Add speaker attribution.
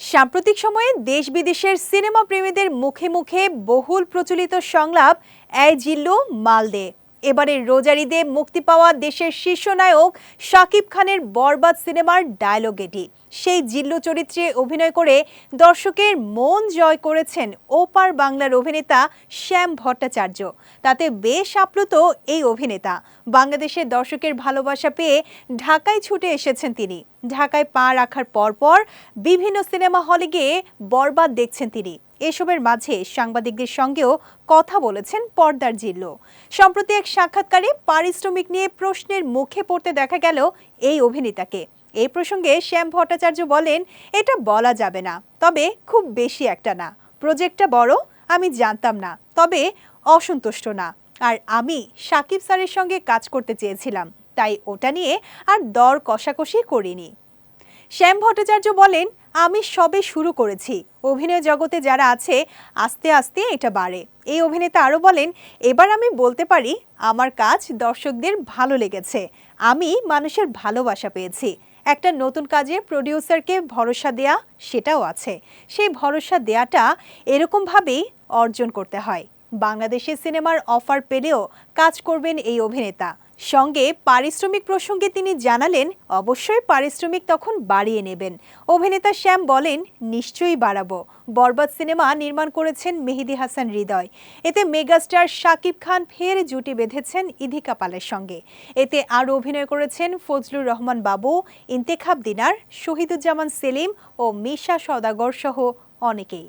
Speaker 1: সাম্প্রতিক সময়ে দেশ বিদেশের সিনেমা প্রেমীদের মুখে মুখে বহুল প্রচলিত সংলাপ এই মালদে। এবারের রোজারিদে মুক্তি পাওয়া দেশের শীর্ষ নায়ক শাকিব খানের বরবাদ সিনেমার ডায়লগ এটি। সেই জিল্লু চরিত্রে অভিনয় করে দর্শকের মন জয় করেছেন ওপার বাংলার অভিনেতা শ্যাম ভট্টাচার্য। তাতে বেশ আপ্লুত এই অভিনেতা। বাংলাদেশের দর্শকের ভালোবাসা পেয়ে ঢাকায় ছুটে এসেছেন তিনি। ঢাকায় পা রাখার পরপর বিভিন্ন সিনেমা হলে গিয়ে বরবাদ দেখছেন তিনি। এসবের মাঝে সাংবাদিকদের সঙ্গেও কথা বলেছেন পর্দার জিল্লু। সম্প্রতি এক সাক্ষাৎকারে পারিশ্রমিক নিয়ে প্রশ্নের মুখে পড়তে দেখা গেল এই অভিনেতাকে। এই প্রসঙ্গে শ্যাম ভট্টাচার্য বলেন, এটা বলা যাবে না, তবে খুব বেশি একটা না। প্রজেক্টটা বড়, আমি জানতাম না, তবে অসন্তুষ্ট না। আর আমি সাকিব স্যারের সঙ্গে কাজ করতে চেয়েছিলাম। তাই ওটা নিয়ে আর দর কষাকষি করিনি। শ্যাম ভট্টাচার্য বলেন, আমি সবে শুরু করেছি। অভিনয় জগতে যারা আছে, আস্তে আস্তে এটা বাড়ে। এই অভিনেতা আরও বলেন, এবার আমি বলতে পারি, আমার কাজ দর্শকদের ভালো লেগেছে। আমি মানুষের ভালোবাসা পেয়েছি। একটা নতুন কাজে প্রডিউসারকে ভরসা দেয়া সেটাও আছে। সেই ভরসা দেয়াটা এরকমভাবেই অর্জন করতে হয়। বাংলাদেশের সিনেমার অফার পেলেও কাজ করবেন এই অভিনেতা। সঙ্গে পারিশ্রমিক প্রসঙ্গে তিনি জানালেন, অবশ্যই পারিশ্রমিক তখন বাড়িয়ে নেবেন। অভিনেতা শ্যাম বলেন, নিশ্চয়ই বাড়াবো। বরবাদ সিনেমা নির্মাণ করেছেন মেহেদি হাসান হৃদয়। এতে মেগাস্টার শাকিব খান ফের জুটি বেঁধেছেন ইধিকা পালের সঙ্গে। এতে আরও অভিনয় করেছেন ফজলুর রহমান বাবু, ইন্তেখাব দিনার, শহীদুজ্জামান সেলিম ও মিশা সওদাগর সহ অনেকেই।